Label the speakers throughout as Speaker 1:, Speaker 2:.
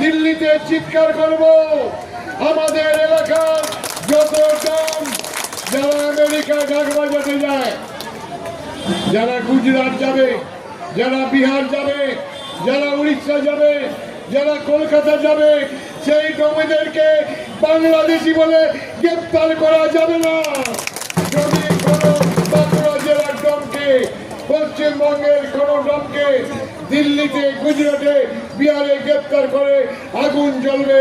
Speaker 1: দিল্লিতে চিৎকার করব। আমাদের এলাকার যত দাম যারা আমেরিকা ডাক বাজাতে যায়, যারা গুজরাট যাবে, যারা বিহার যাবে, যারা উড়িষ্যা যাবে, যারা কলকাতা যাবে, সেই ডোমেদেরকে বাংলাদেশি বলে গ্রেপ্তার করা যাবে না। যদি কোনো বাঁকুড়া জেলার ডমকে পশ্চিমবঙ্গের কোনো ডমকে দিল্লিতে, গুজরাটে বিহারে গ্রেপ্তার করে আগুন জ্বলবে।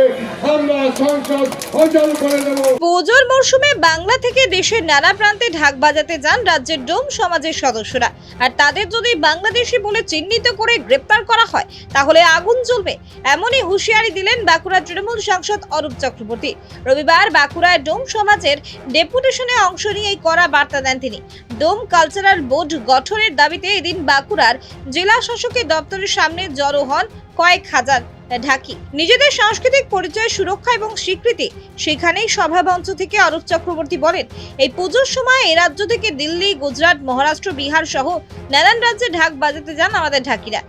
Speaker 1: আমরা সংসদ অচল করে দেবো।
Speaker 2: পুজোর মরশুমে বাংলা থেকে দেশের নানা প্রান্তে ঢাক বাজাতে যান রাজ্যের ডোম সমাজের সদস্যরা। আর তাদের যদি বাংলাদেশি বলে চিহ্নিত করে গ্রেপ্তার করা হয়, তাহলে আগুন জ্বলবে। এমনই হুঁশিয়ারি দিলেন বাঁকুড়া তৃণমূল সাংসদ অরূপ চক্রবর্তী। রবিবার বাঁকুড়ায় ডোম সমাজের ডেপুটেশনে অংশ নিয়ে এই কড়া বার্তা দেন তিনি। ডোম কালচারাল বোর্ড গঠনের দাবিতে এদিন বাঁকুড়ার জেলা শাসকের দপ্তরের সামনে জড়ো হন কয়েক হাজার ঢাকি। নিজেদের সাংস্কৃতিক পরিচয়, সুরক্ষা এবং স্বীকৃতি সেখানেই সভামঞ্চ থেকে অরূপ চক্রবর্তী বলেন, এই পুজোর সময় এ রাজ্য থেকে দিল্লি, গুজরাট, মহারাষ্ট্র, বিহার সহ নানান রাজ্যে ঢাক বাজাতে যান আমাদের ঢাকিরা।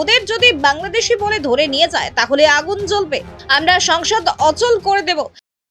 Speaker 2: ওদের যদি বাংলাদেশি বলে ধরে নিয়ে যায়, তাহলে আগুন জ্বলবে। আমরা সংসদ অচল করে দেব।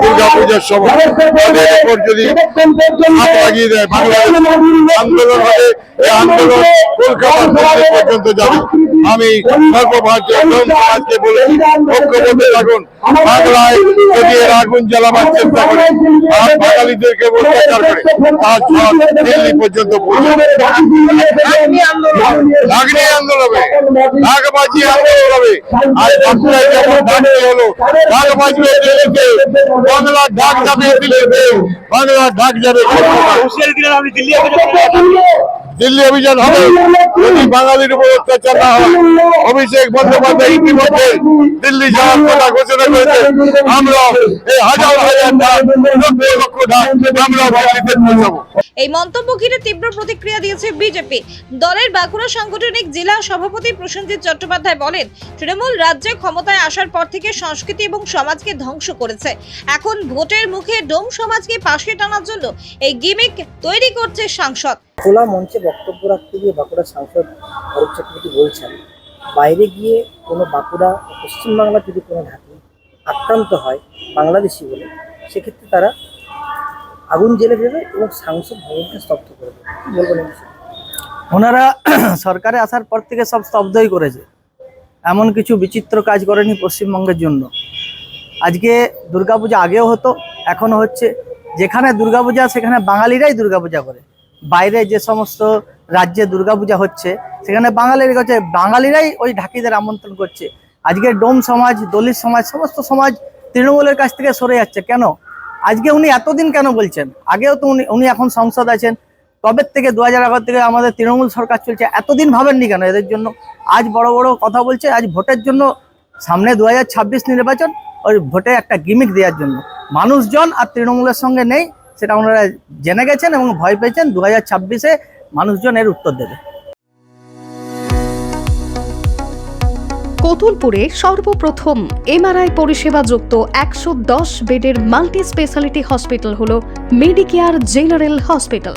Speaker 3: দুর্গা পূজার সময় উপর যদি হাত লাগিয়ে দেয় বাংলাদেশ আন্দোলন হবে এই আন্দোলন কলকাতার পর্যন্ত যাবে। আমি সর্বভারতীয় বলে সমাজকে ঐক্যবদ্ধ থাকুন। বাংলায় যদি এর আগুন জ্বালাবার চেষ্টা করে বাঙালিদেরকে দিল্লি পর্যন্ত পৌঁছাবে
Speaker 4: আন্দোলন।
Speaker 3: হবে ঢাকবাজি আন্দোলন। হবে আর বাঁকুড়ায় যেমন ঢাকি হলো ঢাক বাজবে দিল্লিতে। বাংলা ঢাক যাবে দিল্লিতে।
Speaker 4: দিল্লি
Speaker 3: অভিযান হবে। বাঙালির উপর অত্যাচার না হয়, অভিষেক বন্দ্যোপাধ্যায় ইতিমধ্যে দিল্লি যাওয়ার কথা ঘোষণা করেছে। আমরা এই হাজার হাজার লক্ষ আমরা দিল্লিতে পৌঁছাবো।
Speaker 2: এই মন্তব্য ঘিরে তীব্র প্রতিক্রিয়া দিয়েছে বিজেপি। দলের বাঁকুড়া সাংগঠনিক জেলা সভাপতি প্রসেনজিৎ চট্টোপাধ্যায় বলেন, তৃণমূল রাজ্যে ক্ষমতায় আসার পর থেকে সংস্কৃতি এবং সমাজকে ধ্বংস করেছে। এখন ভোটের মুখে ডোম সমাজকে পাশে টানার জন্য এই গিমিক তৈরি করছে সাংসদ।
Speaker 4: খোলা মঞ্চে বক্তব্য রাখতে গিয়ে বাঁকুড়ার সাংসদ অরূপ চক্রবর্তী বলছেন, বাইরে গিয়ে কোনো বাঁকুড়া পশ্চিমবাংলা যদি কোনো ঢাকি আক্রান্ত হয় বাংলাদেশি বলে, সেক্ষেত্রে তারা আগুন জেলে দেবে এবং সাংসদ ভবনকে স্তব্ধ করে দেবে। বলবেন
Speaker 5: ওনারা সরকারে আসার পর থেকে সব স্তব্ধই করেছে। এমন কিছু বিচিত্র কাজ করেনি পশ্চিমবঙ্গের জন্য। আজকে দুর্গাপূজা আগেও হতো, এখনও হচ্ছে। যেখানে দুর্গাপূজা, সেখানে বাঙালিরাই দুর্গাপূজা করে। বাইরে যে সমস্ত রাজ্যে দুর্গাপূজা হচ্ছে, সেখানে বাঙালির কাছে, বাঙালিরাই ওই ঢাকিদের আমন্ত্রণ করছে। আজকে ডোম সমাজ, দলিত সমাজ, সমস্ত সমাজ তৃণমূলের কাছ থেকে সরে যাচ্ছে। কেন? আজকে উনি এতদিন কেন বলছেন? আগেও তো উনি উনি এখন সংসদ আছেন। কবে থেকে দু হাজার এগারো থেকে আমাদের তৃণমূল সরকার চলছে। এতদিন ভাবেননি কেন এদের জন্য? আজ বড় বড় কথা বলছে, আজ ভোটের জন্য সামনে দু হাজার ছাব্বিশ নির্বাচন, ওই ভোটে একটা গিমিক দেওয়ার জন্য। মানুষজন আর তৃণমূলের সঙ্গে নেই সেটা ওনারা জেনে গেছেন এবং ভয় পেয়েছেন। দু হাজার ছাব্বিশে মানুষজন এর উত্তর দেবে।
Speaker 6: কতুলপুরে সর্বপ্রথম এমআরআই পরিষেবা যুক্ত একশো দশ বেডের মাল্টি স্পেশালিটি হসপিটাল হল মেডিকেয়ার জেনারেল হসপিটাল।